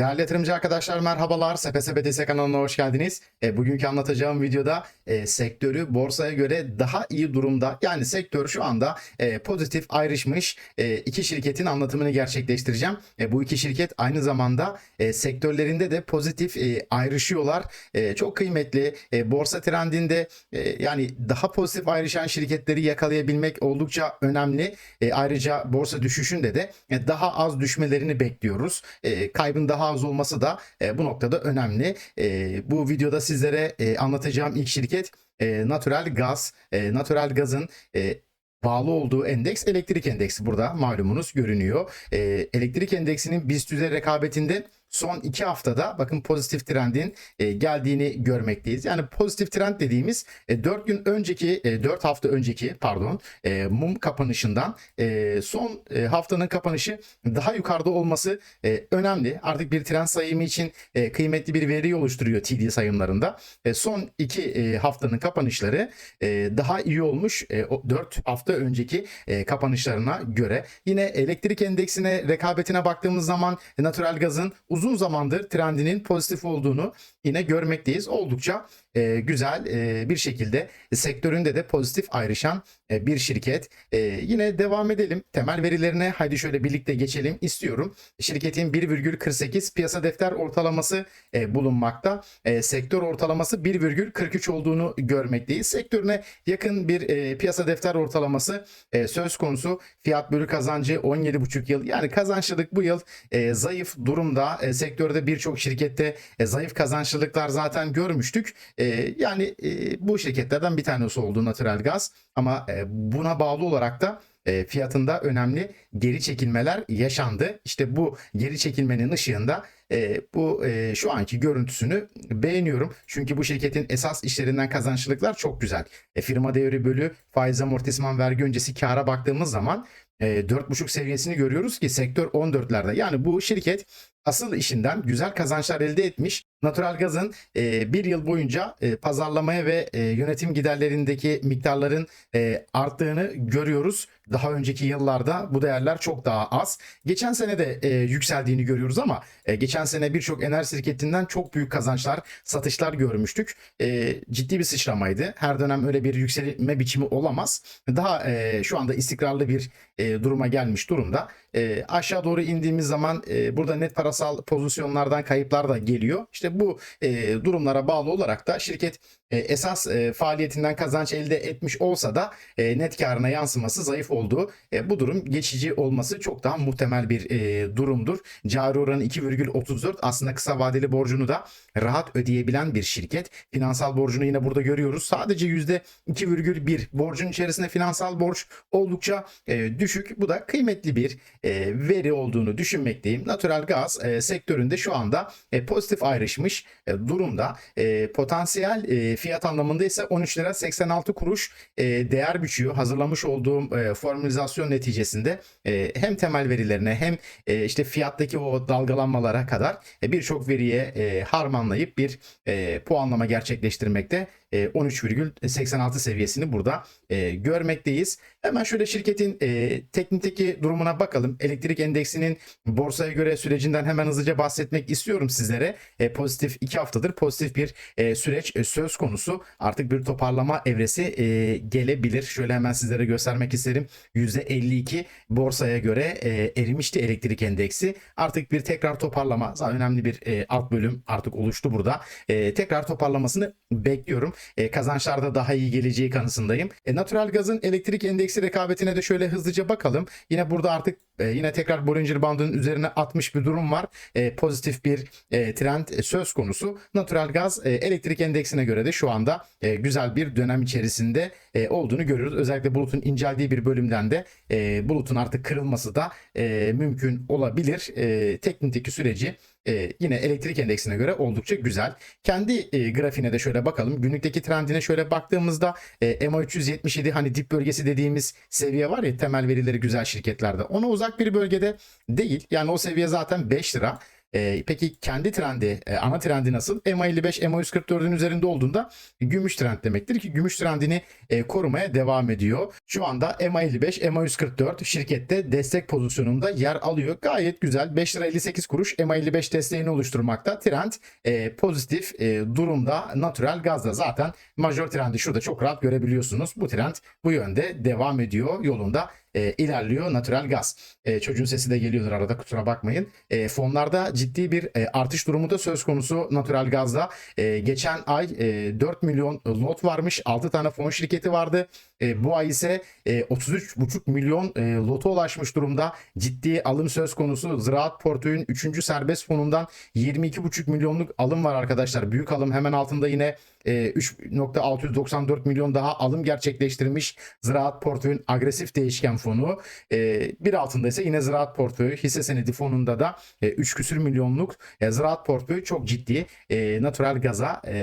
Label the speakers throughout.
Speaker 1: Değerli yatırımcı arkadaşlar merhabalar. SPSPTS kanalına hoş geldiniz. E, bugünkü anlatacağım videoda e, sektörü borsaya göre daha iyi durumda. Yani sektör şu anda e, pozitif ayrışmış e, iki şirketin anlatımını gerçekleştireceğim. E, bu iki şirket aynı zamanda e, sektörlerinde de pozitif e, ayrışıyorlar. E, çok kıymetli. E, borsa trendinde e, yani daha pozitif ayrışan şirketleri yakalayabilmek oldukça önemli. E, ayrıca borsa düşüşünde de e, daha az düşmelerini bekliyoruz. E, kaybın daha az olması da e, bu noktada önemli. E, bu videoda sizlere e, anlatacağım ilk şirket e, Natural Gaz. E, Natural Gaz'ın e, bağlı olduğu endeks elektrik endeksi burada malumunuz görünüyor. E, elektrik endeksinin BIST rekabetinde son iki haftada bakın pozitif trendin e, geldiğini görmekteyiz. Yani pozitif trend dediğimiz e, 4 gün önceki, e, 4 hafta önceki pardon e, mum kapanışından e, son e, haftanın kapanışı daha yukarıda olması e, önemli. Artık bir trend sayımı için e, kıymetli bir veri oluşturuyor TD sayımlarında. E, son iki e, haftanın kapanışları e, daha iyi olmuş e, o 4 hafta önceki e, kapanışlarına göre. Yine elektrik endeksine rekabetine baktığımız zaman e, natural gazın uzun zamandır trendinin pozitif olduğunu yine görmekteyiz. Oldukça e, güzel e, bir şekilde sektöründe de pozitif ayrışan e, bir şirket. E, yine devam edelim. Temel verilerine haydi şöyle birlikte geçelim istiyorum. Şirketin 1,48 piyasa defter ortalaması e, bulunmakta. E, sektör ortalaması 1,43 olduğunu görmekteyiz. Sektörüne yakın bir e, piyasa defter ortalaması e, söz konusu. Fiyat bölü kazancı 17,5 yıl. Yani kazançlılık bu yıl e, zayıf durumda. E, sektörde birçok şirkette e, zayıf kazançlılıklar zaten görmüştük. E, yani e, bu şirketlerden bir tanesi oldu Natural Gaz. Ama e, buna bağlı olarak da e, fiyatında önemli geri çekilmeler yaşandı. İşte bu geri çekilmenin ışığında e, bu e, şu anki görüntüsünü beğeniyorum. Çünkü bu şirketin esas işlerinden kazançlılıklar çok güzel. E, firma değeri bölü faiz amortisman vergi öncesi kâra baktığımız zaman e, 4,5 seviyesini görüyoruz ki sektör 14'lerde. Yani bu şirket asıl işinden güzel kazançlar elde etmiş. Natural Gaz'ın e, bir yıl boyunca e, pazarlamaya ve e, yönetim giderlerindeki miktarların e, arttığını görüyoruz. Daha önceki yıllarda bu değerler çok daha az. Geçen sene de e, yükseldiğini görüyoruz ama e, geçen sene birçok enerji şirketinden çok büyük kazançlar, satışlar görmüştük. E, ciddi bir sıçramaydı. Her dönem öyle bir yükselme biçimi olamaz. Daha e, şu anda istikrarlı bir e, duruma gelmiş durumda. E, aşağı doğru indiğimiz zaman e, burada net parasal pozisyonlardan kayıplar da geliyor. İşte bu e, durumlara bağlı olarak da şirket esas e, faaliyetinden kazanç elde etmiş olsa da e, net karına yansıması zayıf olduğu e, bu durum geçici olması çok daha muhtemel bir e, durumdur. Cari oranı 2,34 aslında kısa vadeli borcunu da rahat ödeyebilen bir şirket. Finansal borcunu yine burada görüyoruz. Sadece %2,1 borcun içerisinde finansal borç oldukça e, düşük. Bu da kıymetli bir e, veri olduğunu düşünmekteyim. Natural gaz e, sektöründe şu anda e, pozitif ayrışmış e, durumda. E, potansiyel e, fiyat anlamında ise 13 lira 86 kuruş e, değer biçiyor. Hazırlamış olduğum e, formülizasyon neticesinde e, hem temel verilerine hem e, işte fiyattaki o dalgalanmalara kadar e, birçok veriye e, harmanlayıp bir e, puanlama gerçekleştirmekte. E, 13,86 seviyesini burada e, görmekteyiz. Hemen şöyle şirketin e, teknikteki durumuna bakalım. Elektrik endeksinin borsaya göre sürecinden hemen hızlıca bahsetmek istiyorum sizlere. E, pozitif 2 haftadır pozitif bir e, süreç e, söz konusu. Artık bir toparlama evresi e, gelebilir. Şöyle hemen sizlere göstermek isterim. %52 borsaya göre e, erimişti elektrik endeksi. Artık bir tekrar toparlama. Önemli bir e, alt bölüm artık oluştu burada. E, tekrar toparlamasını bekliyorum. E, kazançlarda daha iyi geleceği kanısındayım. E, natural gazın elektrik endeksi rekabetine de şöyle hızlıca bakalım. Yine burada artık e, yine tekrar Bollinger Bandı'nın üzerine atmış bir durum var. E, pozitif bir e, trend e, söz konusu. Natural gaz e, elektrik endeksine göre de şu anda e, güzel bir dönem içerisinde e, olduğunu görüyoruz. Özellikle bulutun inceldiği bir bölümden de e, bulutun artık kırılması da e, mümkün olabilir. E, teknikteki süreci e, yine elektrik endeksine göre oldukça güzel. Kendi e, grafiğine de şöyle bakalım. Günlükteki trendine şöyle baktığımızda e, MA 377 hani dip bölgesi dediğimiz seviye var ya temel verileri güzel şirketlerde. Ona uzak bir bölgede değil. Yani o seviye zaten 5 lira. E, peki kendi trendi, e, ana trendi nasıl? EMA 55, EMA 144'ün üzerinde olduğunda gümüş trend demektir ki gümüş trendini e, korumaya devam ediyor. Şu anda EMA 55, EMA 144 şirkette destek pozisyonunda yer alıyor. Gayet güzel. 5 lira 58 kuruş EMA 55 desteğini oluşturmakta. Trend e, pozitif e, durumda. Natural gazda zaten major trendi şurada çok rahat görebiliyorsunuz. Bu trend bu yönde devam ediyor. Yolunda e, ilerliyor natural gaz. E, çocuğun sesi de geliyordur arada kusura bakmayın. E, fonlarda ciddi bir e, artış durumu da söz konusu natural gazda. E, geçen ay e, 4 milyon lot varmış. 6 tane fon şirketi vardı. E, bu ay ise e, 33,5 milyon e, lota ulaşmış durumda. Ciddi alım söz konusu. Ziraat Portföy'ün 3. serbest fonundan 22,5 milyonluk alım var arkadaşlar. Büyük alım hemen altında yine e, 3.694 milyon daha alım gerçekleştirmiş Ziraat Portföy'ün agresif değişken fonu. E, bir altında ise yine Ziraat Portföyü hisse senedi fonunda da e, 3 küsür milyonluk e, Ziraat Portföyü çok ciddi e, natural gaza e,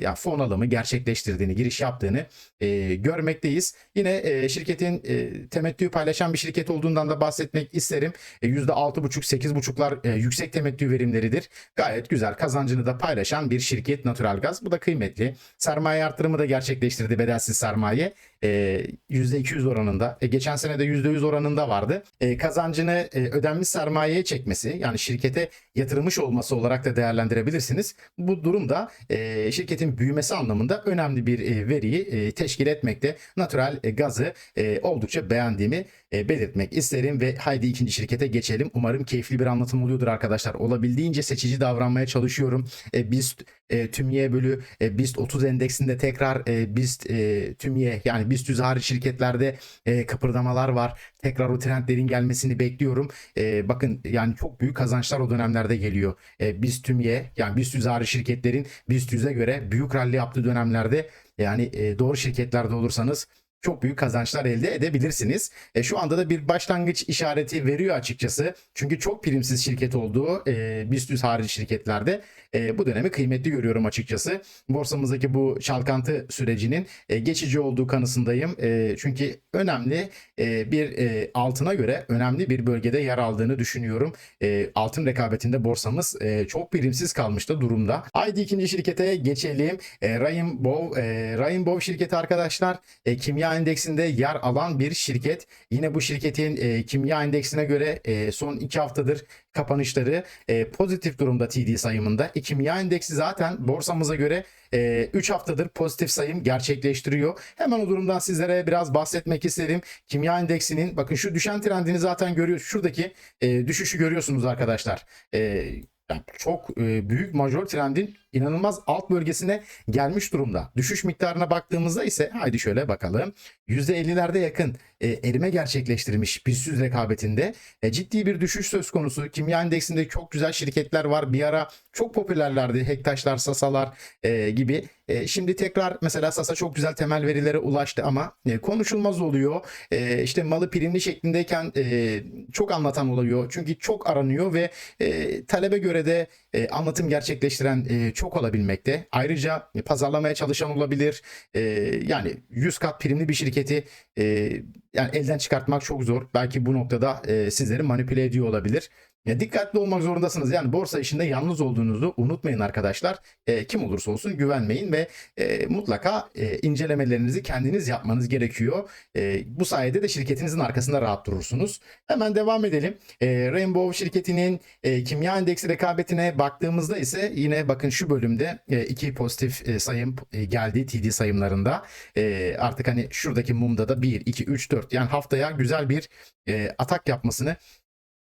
Speaker 1: ya fon alımı gerçekleştirdiğini, giriş yaptığını e, görmekteyiz. Yine e, şirketin e, temettü paylaşan bir şirket olduğundan da bahsetmek isterim. E, %6,5-8,5'lar e, yüksek temettü verimleridir. Gayet güzel kazancını da paylaşan bir şirket Natural Gaz. Bu da kıymetli. Sermaye artırımı da gerçekleştirdi bedelsiz sermaye. E, %200 oranında. E, geçen sene de %100 oranında vardı. E, kazancını e, ödenmiş sermayeye çekmesi yani şirkete yatırılmış olması olarak da değerlendirebilirsiniz. Bu durumda e, şirketin büyümesi anlamında önemli bir e, veriyi e, teşkil etmekte. Natural e, gazı e, oldukça beğendiğimi e, belirtmek isterim ve haydi ikinci şirkete geçelim. Umarım keyifli bir anlatım oluyordur arkadaşlar. Olabildiğince seçici davranmaya çalışıyorum. E, BIST e, tümye bölü e, BIST 30 endeksinde tekrar e, BIST e, tümye yani BIST 100 hariç şirketlerde e, kıpırdamalar var. Tekrar o trendlerin gelmesini bekliyorum. E, bakın yani çok büyük kazançlar o dönemlerde geliyor. E, BIST tümye yani BIST 100 hariç şirketlerin BIST 100'e göre büyük rally yaptığı dönemlerde yani e, doğru şirketlerde olursanız çok büyük kazançlar elde edebilirsiniz. E, şu anda da bir başlangıç işareti veriyor açıkçası. Çünkü çok primsiz şirket olduğu e, BIST 100 harici şirketlerde e, bu dönemi kıymetli görüyorum açıkçası. Borsamızdaki bu çalkantı sürecinin e, geçici olduğu kanısındayım. E, çünkü önemli e, bir e, altına göre önemli bir bölgede yer aldığını düşünüyorum. E, altın rekabetinde borsamız e, çok primsiz kalmıştı durumda. Haydi ikinci şirkete geçelim. E, Rainbow, e, Rainbow şirketi arkadaşlar e, kimya endeksinde yer alan bir şirket. Yine bu şirketin e, kimya endeksine göre e, son iki haftadır kapanışları e, pozitif durumda TD sayımında. E, kimya endeksi zaten borsamıza göre 3 haftadır pozitif sayım gerçekleştiriyor. Hemen o durumdan sizlere biraz bahsetmek isterim. Kimya endeksinin bakın şu düşen trendini zaten görüyorsunuz. Şuradaki e, düşüşü görüyorsunuz arkadaşlar. E, yani çok e, büyük major trendin inanılmaz alt bölgesine gelmiş durumda. Düşüş miktarına baktığımızda ise haydi şöyle bakalım. %50'lerde yakın e, erime gerçekleştirmiş BIST rekabetinde. E, ciddi bir düşüş söz konusu. Kimya endeksinde çok güzel şirketler var. Bir ara çok popülerlerdi. Hektaşlar, Sasalar e, gibi. E, şimdi tekrar mesela Sasa çok güzel temel verilere ulaştı ama e, konuşulmaz oluyor. E, işte malı primli şeklindeyken e, çok anlatan oluyor. Çünkü çok aranıyor ve e, talebe göre de e, anlatım gerçekleştiren e, çok olabilmekte. Ayrıca e, pazarlamaya çalışan olabilir. E, yani 100 kat primli bir şirketi e, yani elden çıkartmak çok zor. Belki bu noktada e, sizleri manipüle ediyor olabilir. Ya dikkatli olmak zorundasınız. Yani borsa işinde yalnız olduğunuzu unutmayın arkadaşlar. E, kim olursa olsun güvenmeyin ve e, mutlaka e, incelemelerinizi kendiniz yapmanız gerekiyor. E, bu sayede de şirketinizin arkasında rahat durursunuz. Hemen devam edelim. E, Rainbow şirketinin e, kimya endeksi rekabetine baktığımızda ise yine bakın şu bölümde e, iki pozitif e, sayım e, geldi TD sayımlarında. E, artık hani şuradaki mumda da 1, 2, 3, 4 yani haftaya güzel bir e, atak yapmasını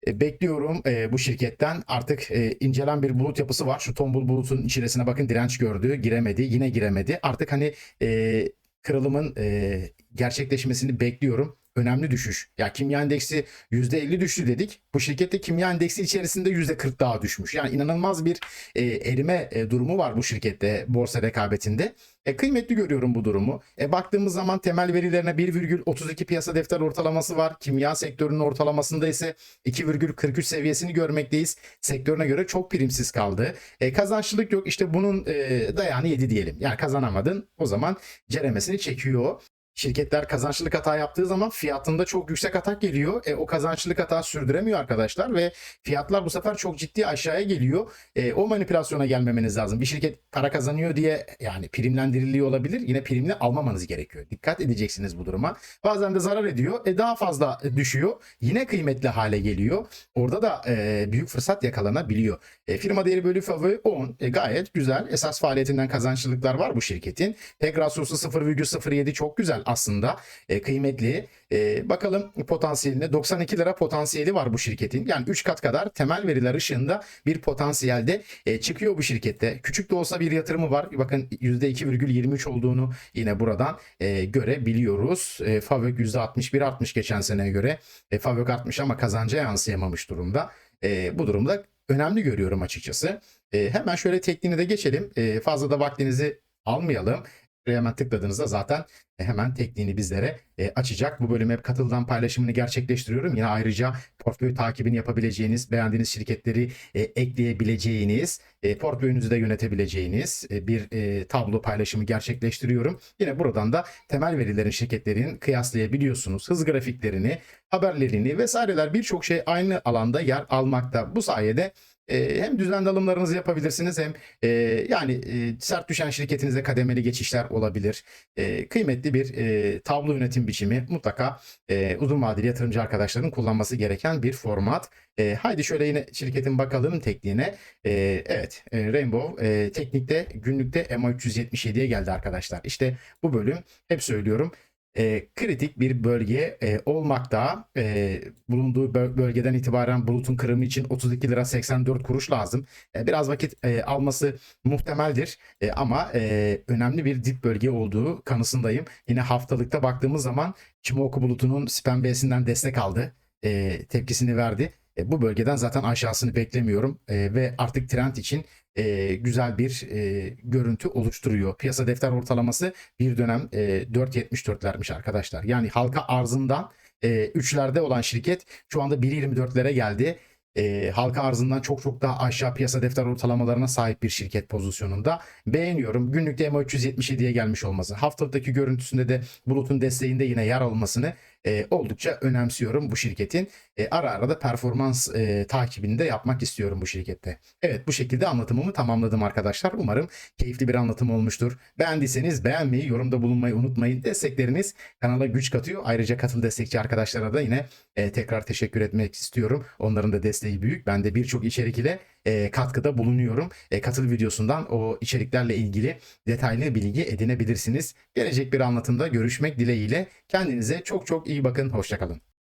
Speaker 1: bekliyorum e, bu şirketten. Artık e, incelen bir bulut yapısı var. Şu tombul bulutun içerisine bakın direnç gördü. Giremedi. Yine giremedi. Artık hani e, kırılımın e, gerçekleşmesini bekliyorum önemli düşüş. Ya kimya endeksi %50 düştü dedik. Bu şirkette kimya endeksi içerisinde %40 daha düşmüş. Yani inanılmaz bir e, erime e, durumu var bu şirkette borsa rekabetinde. E, kıymetli görüyorum bu durumu. E, baktığımız zaman temel verilerine 1,32 piyasa defter ortalaması var. Kimya sektörünün ortalamasında ise 2,43 seviyesini görmekteyiz. Sektörüne göre çok primsiz kaldı. E, kazançlılık yok. İşte bunun e, dayağını yedi diyelim. Yani kazanamadın o zaman ceremesini çekiyor. Şirketler kazançlılık hata yaptığı zaman fiyatında çok yüksek atak geliyor. E, o kazançlılık hata sürdüremiyor arkadaşlar ve fiyatlar bu sefer çok ciddi aşağıya geliyor. E, o manipülasyona gelmemeniz lazım. Bir şirket para kazanıyor diye yani primlendiriliyor olabilir. Yine primli almamanız gerekiyor. Dikkat edeceksiniz bu duruma. Bazen de zarar ediyor. E, daha fazla düşüyor. Yine kıymetli hale geliyor. Orada da e, büyük fırsat yakalanabiliyor. E, firma değeri bölü favori 10. E, gayet güzel. Esas faaliyetinden kazançlılıklar var bu şirketin. Pek rasyosu 0,07 çok güzel aslında. E, kıymetli. E, bakalım potansiyeline 92 lira potansiyeli var bu şirketin. Yani 3 kat kadar temel veriler ışığında bir potansiyelde e, çıkıyor bu şirkette. Küçük de olsa bir yatırımı var. Bakın %2,23 olduğunu yine buradan e, görebiliyoruz. E, Favök %61 artmış geçen seneye göre. E, Favök artmış ama kazanca yansıyamamış durumda. E, bu durumda önemli görüyorum açıkçası. E, hemen şöyle tekniğine de geçelim. E, fazla da vaktinizi almayalım. Buraya hemen tıkladığınızda zaten e, hemen tekniğini bizlere e, açacak. Bu bölüme katıldan paylaşımını gerçekleştiriyorum. Yine ayrıca portföy takibini yapabileceğiniz, beğendiğiniz şirketleri e, ekleyebileceğiniz, portföyünüzü de yönetebileceğiniz bir tablo paylaşımı gerçekleştiriyorum. Yine buradan da temel verilerin şirketlerin kıyaslayabiliyorsunuz. Hız grafiklerini, haberlerini vesaireler birçok şey aynı alanda yer almakta. Bu sayede hem düzenli alımlarınızı yapabilirsiniz hem e, yani e, sert düşen şirketinize kademeli geçişler olabilir. E, kıymetli bir e, tablo yönetim biçimi mutlaka e, uzun vadeli yatırımcı arkadaşların kullanması gereken bir format. Haydi şöyle yine şirketin bakalım tekniğine. Evet Rainbow teknikte günlükte MA 377'ye geldi arkadaşlar. İşte bu bölüm hep söylüyorum e, kritik bir bölge e, olmakta. E, bulunduğu böl- bölgeden itibaren bulutun kırımı için 32 lira 84 kuruş lazım. E, biraz vakit e, alması muhtemeldir E, ama e, önemli bir dip bölge olduğu kanısındayım. Yine haftalıkta baktığımız zaman Çimoku bulutunun B'sinden destek aldı. E, tepkisini verdi. E, bu bölgeden zaten aşağısını beklemiyorum E, ve artık trend için e, güzel bir e, görüntü oluşturuyor. Piyasa defter ortalaması bir dönem e, 4.74'lermiş arkadaşlar. Yani halka arzından e, 3'lerde olan şirket şu anda 1.24'lere geldi. E, halka arzından çok çok daha aşağı piyasa defter ortalamalarına sahip bir şirket pozisyonunda. Beğeniyorum. Günlükte EMA 377'ye gelmiş olması. Haftalıktaki görüntüsünde de bulutun desteğinde yine yer almasını e, oldukça önemsiyorum bu şirketin. E, ara ara da performans e, takibini de yapmak istiyorum bu şirkette. Evet bu şekilde anlatımımı tamamladım arkadaşlar. Umarım keyifli bir anlatım olmuştur. Beğendiyseniz beğenmeyi, yorumda bulunmayı unutmayın. Destekleriniz kanala güç katıyor. Ayrıca katıl destekçi arkadaşlara da yine e, tekrar teşekkür etmek istiyorum. Onların da desteği büyük. Ben de birçok içerik ile e, katkıda bulunuyorum. E, katıl videosundan o içeriklerle ilgili detaylı bilgi edinebilirsiniz. Gelecek bir anlatımda görüşmek dileğiyle. Kendinize çok çok iyi bakın. Hoşçakalın.